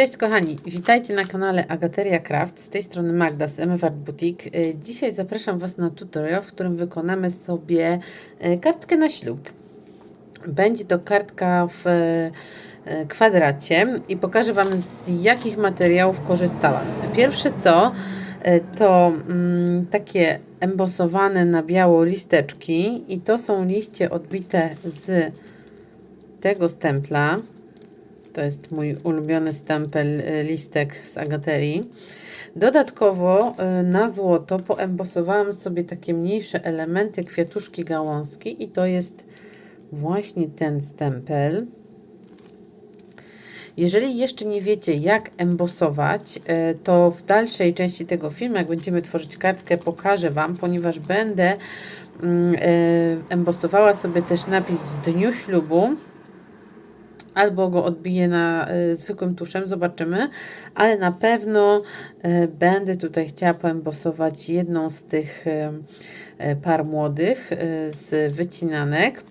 Cześć kochani, witajcie na kanale Agateria Craft. Z tej strony Magda z MF Art Boutique. Y, Dzisiaj zapraszam Was na tutorial, w którym wykonamy sobie y, kartkę na ślub. Będzie to kartka w y, kwadracie i pokażę Wam z jakich materiałów korzystałam. Pierwsze co to mm, takie embosowane na biało listeczki i to są liście odbite z tego stempla. To jest mój ulubiony stempel y, listek z Agaterii. Dodatkowo y, na złoto poembosowałam sobie takie mniejsze elementy kwiatuszki gałązki i to jest właśnie ten stempel. Jeżeli jeszcze nie wiecie jak embosować, y, to w dalszej części tego filmu, jak będziemy tworzyć kartkę, pokażę Wam, ponieważ będę mm, embosowała sobie też napis w dniu ślubu albo go odbiję na y, zwykłym tuszem, zobaczymy, ale na pewno y, będę tutaj chciała poembosować jedną z tych y, par młodych z wycinanek.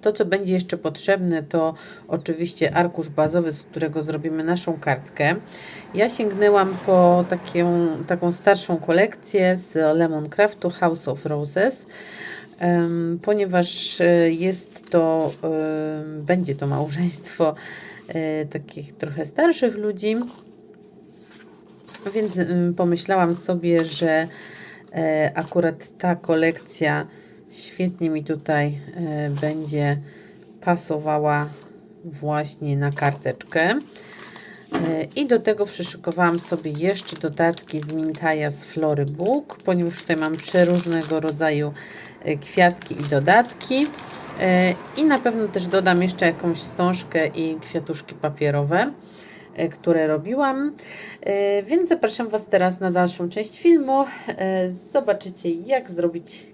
To, co będzie jeszcze potrzebne, to oczywiście arkusz bazowy, z którego zrobimy naszą kartkę. Ja sięgnęłam po taką, taką starszą kolekcję z Lemon Craftu House of Roses ponieważ e, jest to, będzie to małżeństwo e, takich trochę starszych ludzi, więc pomyślałam sobie, że e, akurat ta kolekcja świetnie mi tutaj będzie pasowała właśnie na karteczkę. E, I do tego przyszykowałam sobie jeszcze dodatki z Mintaja z Flory Book, ponieważ tutaj mam przeróżnego rodzaju e, kwiatki i dodatki. E, I na pewno też dodam jeszcze jakąś wstążkę i kwiatuszki papierowe, które robiłam. Więc zapraszam Was teraz na dalszą część filmu. Zobaczycie jak zrobić